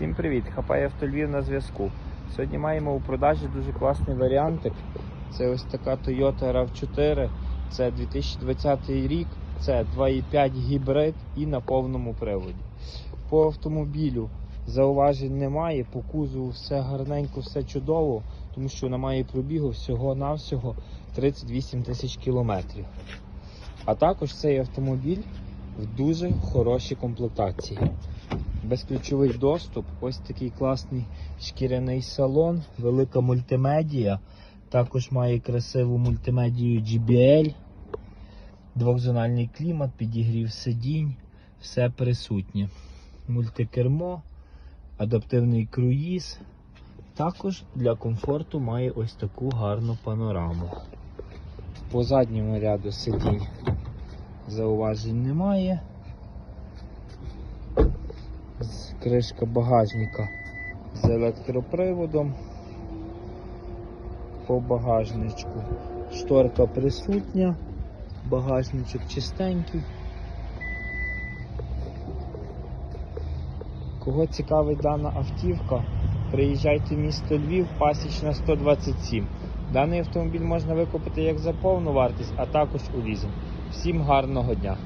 Всім привіт! Хапає автольвів на зв'язку. Сьогодні маємо у продажі дуже класний варіантик. Це ось така Toyota RAV4. Це 2020 рік, це 2,5 гібрид і на повному приводі. По автомобілю зауважень немає, по кузову все гарненько, все чудово, тому що вона має пробігу всього-навсього 38 тисяч кілометрів. А також цей автомобіль в дуже хорошій комплектації безключовий доступ, ось такий класний шкіряний салон, велика мультимедія. Також має красиву мультимедію GBL, двохзональний клімат, підігрів сидінь, все присутнє. Мультикермо, адаптивний круїз. Також для комфорту має ось таку гарну панораму. По задньому ряду сидінь зауважень немає. З- кришка багажника з електроприводом. По багажничку. Шторка присутня, багажничок чистенький. Кого цікавить дана автівка, приїжджайте в місто Львів, пасічна 127. Даний автомобіль можна викупити як за повну вартість, а також у лізинг. Всім гарного дня!